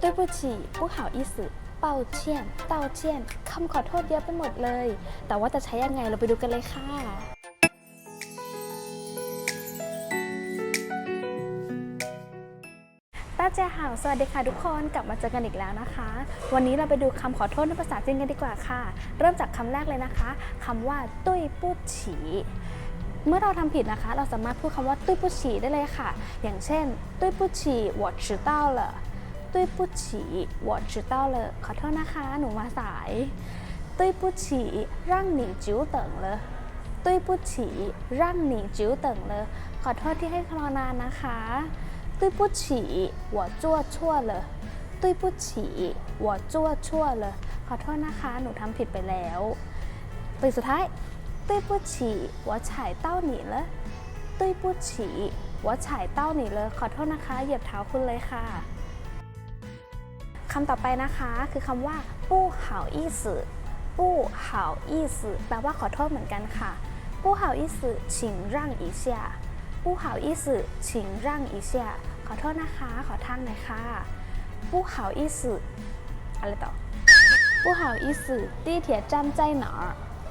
对不起不好意思เป่าเชียนเต้าเชียนคำขอโทษเยอะไปหมดเลย แต่ว่าจะใช้ยังไงเราไปดูกันเลยค่ะ ต้าเจ้าห่าวสวัสดีค่ะทุกคนกลับมาเจอกันอีกแล้วนะคะ วันนี้เราไปดูคำขอโทษในภาษาจีนกันดีกว่าค่ะ เริ่มจากคำแรกเลยนะคะคำว่าตุ้ยปู้ฉีเมื่อเราทำผิดนะคะ เราสามารถพูดคำว่าตุ้ยปู้ฉีได้เลยค่ะ อย่างเช่นตุ้ยปู้ฉี我迟到了 对不起我迟到了ขอโทษนะคะ หนูมาสาย对不起让你久等了对不起让你久等了ขอโทษที่ให้รอนานนะคะ对不起我做错了对不起我做错了ขอโทษนะคะ หนูทำผิดไปแล้วไปสุดท้าย对不起我踩到你了对不起我踩到你了ขอโทษนะคะ เหยียบเท้าคุณเลยค่ะ คำต่อไปนะคะคือคำว่าผู้เห่าอี้สือผู้เห่าอี้สือแปลว่าขอโทษเหมือนกันค่ะผู้เห่าอี้สือชิงร่างอีเซียปู้เห่าอี้สือชิงร่างอีเซียขอโทษนะคะ ขอท่านหน่อยค่ะผู้เห่าอี้สืออะไรต่อผู้เห่าอี้สือที่เถียจำใจหนอ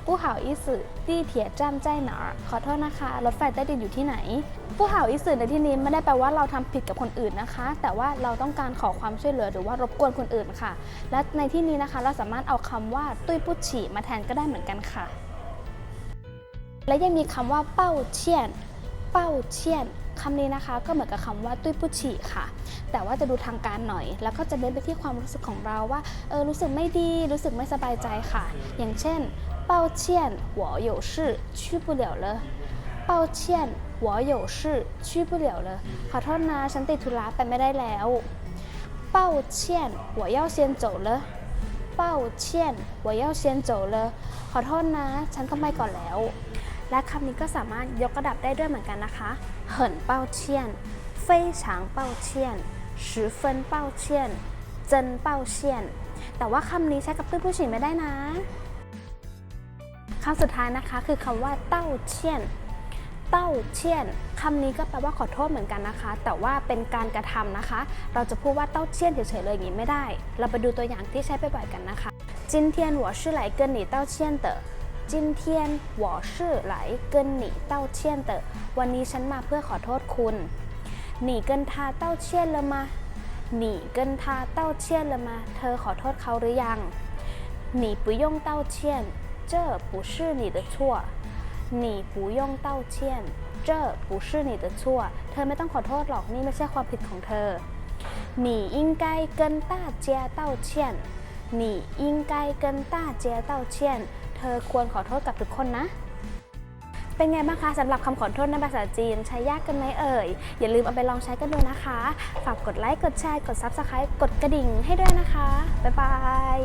ผู้เห่าอีสึตี้เถียจ้ามใจหนาขอโทษนะคะ รถไฟใต้ดินอยู่ที่ไหน ผู้เห่าอิสุในที่นี้ไม่ได้แปลว่าเราทำผิดกับคนอื่นนะคะ แต่ว่าเราต้องการขอความช่วยเหลือหรือว่ารบกวนคนอื่นค่ะ และในที่นี้นะคะเราสามารถเอาคำว่าตุ้ยปุฉีมาแทนก็ได้เหมือนกันค่ะ และยังมีคำว่าเป้าเชียน เป้าเชียนคำนี้นะคะก็เหมือนกับคำว่าตุ้ยปุฉีค่ะ แต่ว่าจะดูทางการหน่อย แล้วก็จะเน้นไปที่ความรู้สึกของเราว่าเออรู้สึกไม่ดีรู้สึกไม่สบายใจค่ะ อย่างเช่น 抱歉我有事去不了了抱歉我有事去不了了ขอโทษนะฉันติดธุระไปไม่ได้แล้ว抱歉我要先走了抱歉我要先走了ขอโทษนะ ฉันต้องไปก่อนแล้ว และคำนี้ก็สามารถยกระดับได้ด้วยเหมือนกันนะคะ很抱歉非常抱歉十分抱歉真抱歉แต่ว่าคำนี้ใช้กับตุ้ยผู้ฉี่ไม่ได้นะ คำสุดท้ายนะคะคือคำว่าเต้าเชียน เต้าเชียนคำนี้ก็แปลว่าขอโทษเหมือนกันนะคะ แต่ว่าเป็นการกระทำนะคะ เราจะพูดว่าเต้าเชียนเฉยๆเลยอย่างนี้ไม่ได้ เราไปดูตัวอย่างที่ใช้ไปบ่อยกันนะคะ今天我是来跟你道歉的今天我是来跟你道歉的วันนี้ฉันมาเพื่อขอโทษคุณ你跟他道歉了吗你跟他道歉了吗เธอขอโทษเขาหรือยัง你不用道歉这不是你的错你不用道歉这不是你的错เธอไม่ต้องขอโทษหรอกนี่ไม่ใช่ความผิดของเธอ你应该跟大家道歉你应该跟大家道歉เธอควรขอโทษกับทุกคนนะ เป็นไงบ้างคะสำหรับคำขอโทษในภาษาจีน ใช้ยากกันไหมเอ่ย อย่าลืมเอาไปลองใช้กันดูนะคะ ฝากกดไลค์ กดแชร์ กด Subscribe กดกระดิ่งให้ด้วยนะคะ บ๊ายบาย